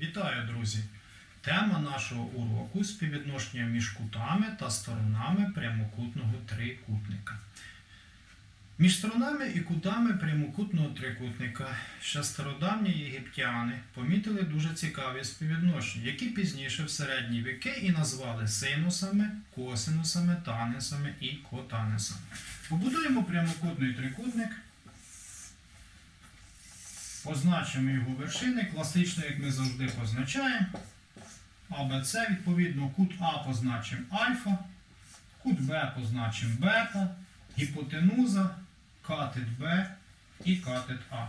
Вітаю, друзі! Тема нашого уроку співвідношення між кутами та сторонами прямокутного трикутника. Між сторонами і кутами прямокутного трикутника ще стародавні єгиптяни помітили дуже цікаві співвідношення, які пізніше в середні віки і назвали синусами, косинусами, танесами і котанесами. Побудуємо прямокутний трикутник. Позначимо його вершини, класично, як ми завжди позначаємо. А, Б, відповідно, кут А позначимо альфа, кут Б позначимо бета, гіпотенуза, катет Б і катет А.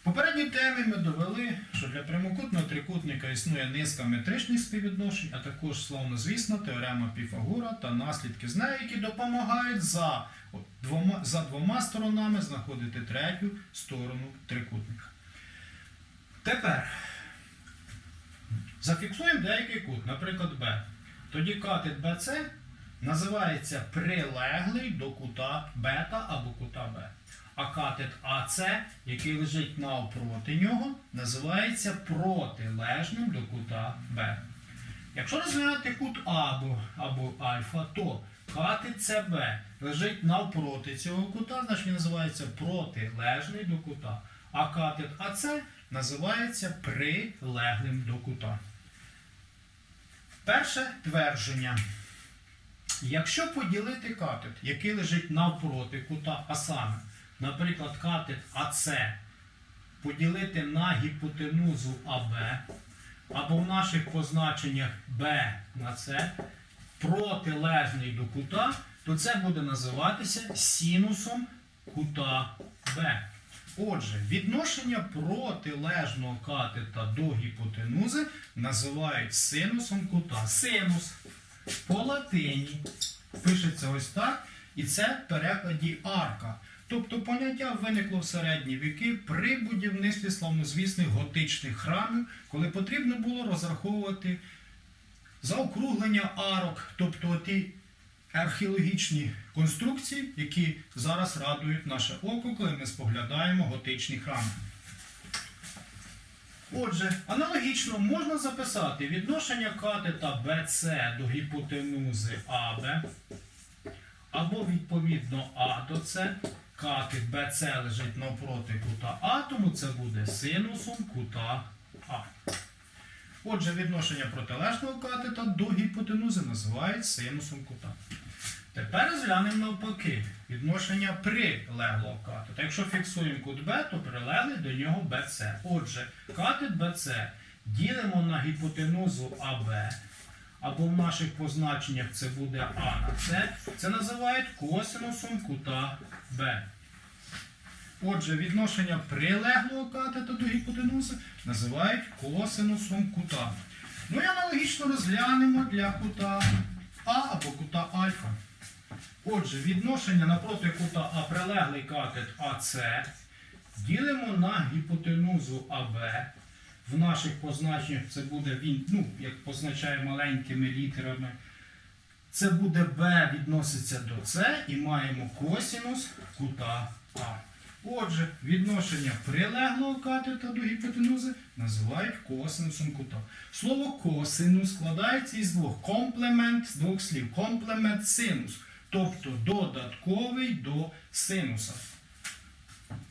В попередній темі ми довели, що для прямокутного трикутника існує низка метричних співвідношень, а також славнозвісна теорема Піфагора та наслідки з нею, які допомагають за двома, за двома сторонами знаходити третю сторону трикутника. Тепер зафіксуємо деякий кут, наприклад, Б. Тоді катет BC називається прилеглий до кута бета або кута Б. А катет АС, який лежить навпроти нього, називається протилежним до кута Б. Якщо розглянути кут А або, або альфа, то катет СБ лежить навпроти цього кута, значить він називається протилежний до кута. А катет АС називається прилеглим до кута. Перше твердження. Якщо поділити катет, який лежить навпроти кута, а саме, наприклад, катет АС поділити на гіпотенузу АБ, або в наших позначеннях Б на С, протилежний до кута, то це буде називатися синусом кута Б. Отже, відношення протилежного катета до гіпотенузи називають синусом кута. Синус по латині пишеться ось так, і це в перекладі арка. Тобто поняття виникло в середні віки при будівництві славнозвісних готичних храмів, коли потрібно було розраховувати заокруглення арок, тобто ті археологічні конструкції, які зараз радують наше око, коли ми споглядаємо готичні храми. Отже, аналогічно можна записати відношення катета BC до гіпотенузи АБ, або відповідно А до С. Катет BC лежить навпроти кута А, тому це буде синусом кута А. Отже, відношення протилежного катета до гіпотенузи називають синусом кута. Тепер розглянемо навпаки відношення прилеглого катета. Якщо фіксуємо кут Б, то прилеглий до нього BC. Отже, катет BC ділимо на гіпотенузу АБ, або в наших позначеннях це буде А на С. Це називають косинусом кута Б. Отже, відношення прилеглого катета до гіпотенузи називають косинусом кута. Ну і аналогічно розглянемо для кута А або кута альфа. Отже, відношення напроти кута А прилеглий катет АС ділимо на гіпотенузу АБ. В наших позначеннях це буде він, ну, як позначає маленькими літерами. Це буде Б відноситься до С і маємо косінус кута А. Отже, відношення прилеглого катета до гіпотенузи називають косинусом кута. Слово косинус складається із двох комплемент з двох слів. Комплемент синус, тобто додатковий до синуса.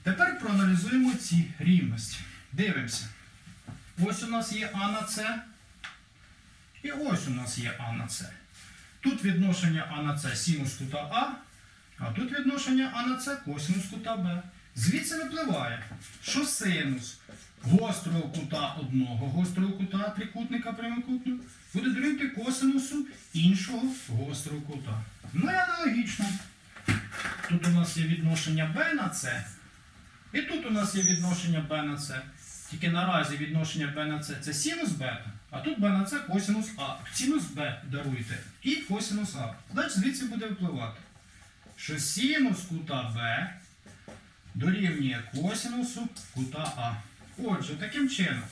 Тепер проаналізуємо ці рівності. Дивимося. Ось у нас є А на С. І ось у нас є А на С. Тут відношення А на С синус кута А, а тут відношення А на С косинус кута Б. Звідси випливає, що синус гострого кута одного гострого кута трикутника прямокутного буде дорівнювати косинусу іншого гострого кута. Ну і аналогічно. Тут у нас є відношення Б на С, і тут у нас є відношення Б на С. Тільки наразі відношення Б на С це синус бета, а тут Б на С косинус А. Синус Б даруйте і косинус А. Значить звідси буде випливати, що синус кута Б дорівнює косинусу кута А. Отже, таким чином,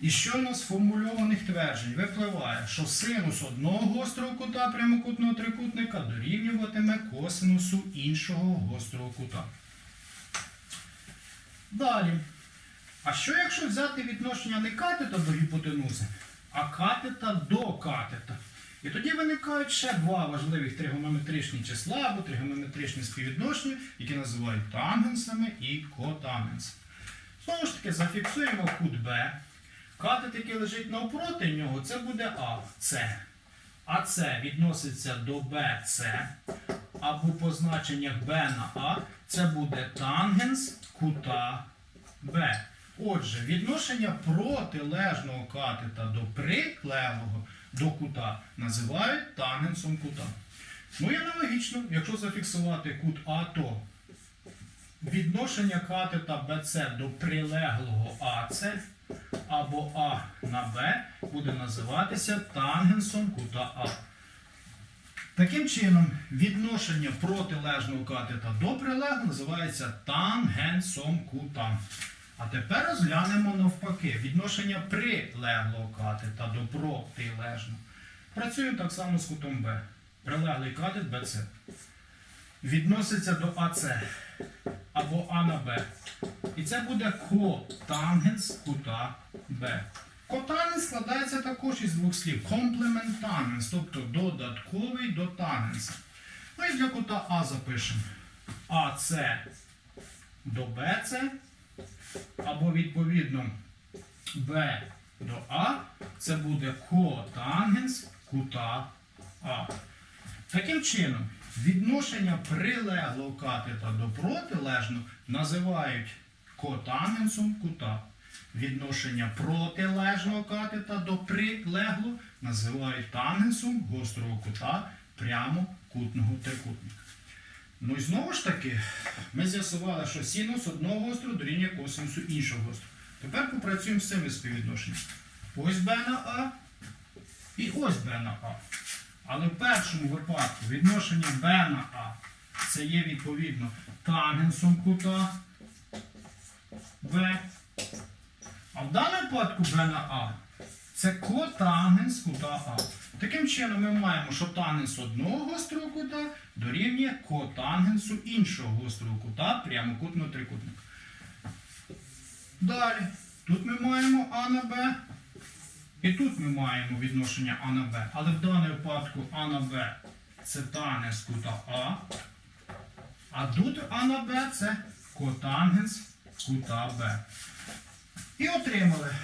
із щойно сформульованих тверджень випливає, що синус одного гострого кута прямокутного трикутника дорівнюватиме косинусу іншого гострого кута. Далі. А що якщо взяти відношення не катета до гіпотенузи, а катета до катета? І тоді виникають ще два важливих тригонометричні числа або тригонометричні співвідношення, які називають тангенсами і котангенсами. Знову ж таки, зафіксуємо кут Б. Катет, який лежить навпроти нього, це буде А, С. А С відноситься до БЦ, або по значеннях Б на А, це буде тангенс кута Б. Отже, відношення протилежного катета до прилеглого до кута називають тангенсом кута. Ну і аналогічно, якщо зафіксувати кут А, то відношення катета BC до прилеглого АЦ або А на Б буде називатися тангенсом кута А. Таким чином, відношення протилежного катета до прилеглого називається тангенсом кута. А тепер розглянемо навпаки відношення прилеглого катета до протилежного. Працюємо так само з кутом Б. Прилеглий катет БЦ відноситься до АЦ або А на Б. І це буде котангенс кута Б. Котангенс складається також із двох слів. Комплементангенс, тобто додатковий до тангенса. Ну і для кута А запишемо. АЦ до БЦ, або відповідно Б до А, це буде котангенс кута А. Таким чином, відношення прилеглого катета до протилежного називають котангенсом кута. Відношення протилежного катета до прилеглого називають тангенсом гострого кута прямокутного трикутника. Ну і знову ж таки, ми з'ясували, що синус одного гострого дорівнює косинусу іншого гострого. Тепер попрацюємо з цими співвідношеннями. Ось Б на А і ось Б на А. Але в першому випадку відношення Б на А це є відповідно тангенсом кута Б. А в даному випадку Б на А це котангенс кута А. Таким чином ми маємо, що тангенс одного гострого кута дорівнює котангенсу іншого гострого кута прямокутного трикутника. Далі. Тут ми маємо А на Б. І тут ми маємо відношення А на Б. Але в даному випадку А на Б це тангенс кута А. А тут А на Б це котангенс кута Б. І отримали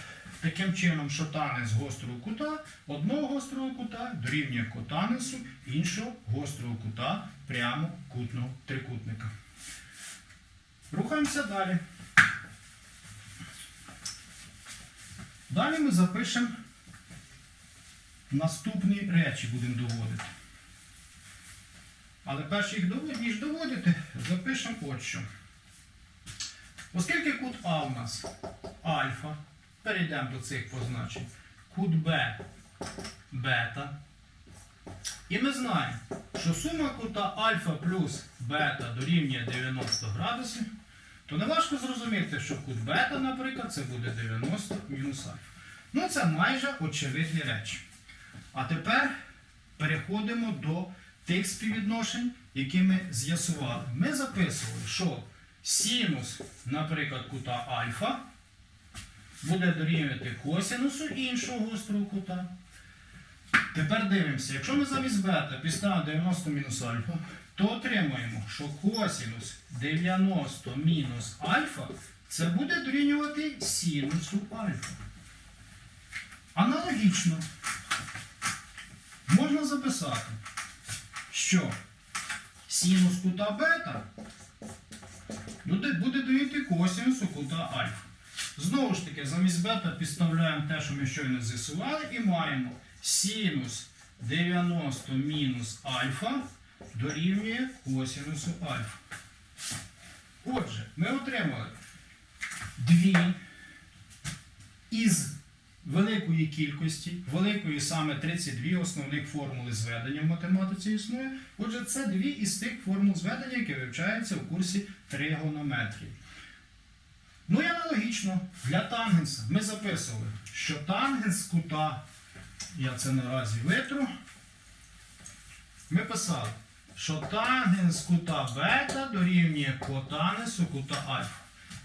таким чином, що танець гострого кута одного гострого кута дорівнює котанесу іншого гострого кута прямокутного трикутника. Рухаємося далі. Далі ми запишемо наступні речі, будемо доводити. Але перш їх доводити, ніж доводити, запишемо от що. Оскільки кут А у нас альфа, перейдемо до цих позначень. Кут Б бета. І ми знаємо, що сума кута альфа плюс бета дорівнює 90 градусів, то не важко зрозуміти, що кут бета, наприклад, це буде 90 мінус альфа. Ну, це майже очевидні речі. А тепер переходимо до тих співвідношень, які ми з'ясували. Ми записували, що синус, наприклад, кута альфа буде дорівнювати косинусу іншого гострого кута. Тепер дивимося, якщо ми замість бета підставимо 90 мінус альфа, то отримаємо, що косинус 90 мінус альфа це буде дорівнювати синусу альфа. Аналогічно можна записати, що синус кута бета буде, дорівнювати косинусу кута альфа. Знову ж таки, замість бета підставляємо те, що ми щойно з'ясували, і маємо синус 90 мінус альфа дорівнює косинусу альфа. Отже, ми отримали дві із великої кількості, великої саме 32 основних формули зведення в математиці існує. Отже, це дві із тих формул зведення, які вивчаються в курсі тригонометрії. Ну і аналогічно для тангенса ми записували, що тангенс кута, я це наразі витру, ми писали, що тангенс кута бета дорівнює котангенсу кута альфа.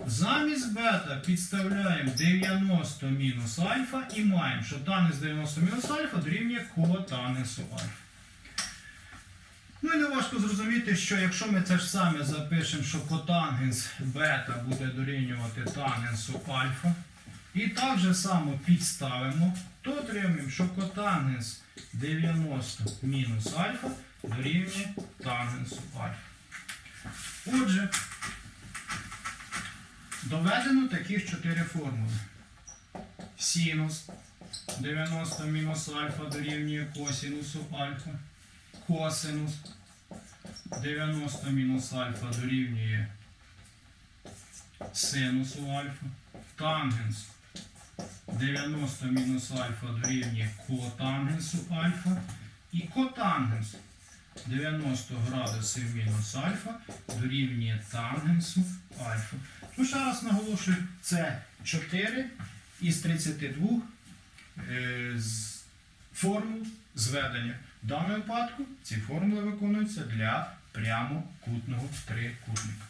Замість бета підставляємо 90 мінус альфа і маємо, що танець 90 мінус альфа дорівнює котанесу альфа. Ну і не важко зрозуміти, що якщо ми це ж саме запишемо, що котангенс бета буде дорівнювати тангенсу альфа, і так же само підставимо, то отримаємо, що котангенс 90 мінус альфа дорівнює тангенсу альфа. Отже, доведено таких чотири формули. Синус 90 мінус альфа дорівнює косинусу альфа. Косинус 90 мінус альфа дорівнює синусу альфа. Тангенс 90 мінус альфа дорівнює котангенсу альфа. І котангенс 90 градусів мінус альфа дорівнює тангенсу альфа. Ну, ще раз наголошую, це 4 із 32 е, з формул зведення. В даному випадку ці формули виконуються для прямокутного трикутника.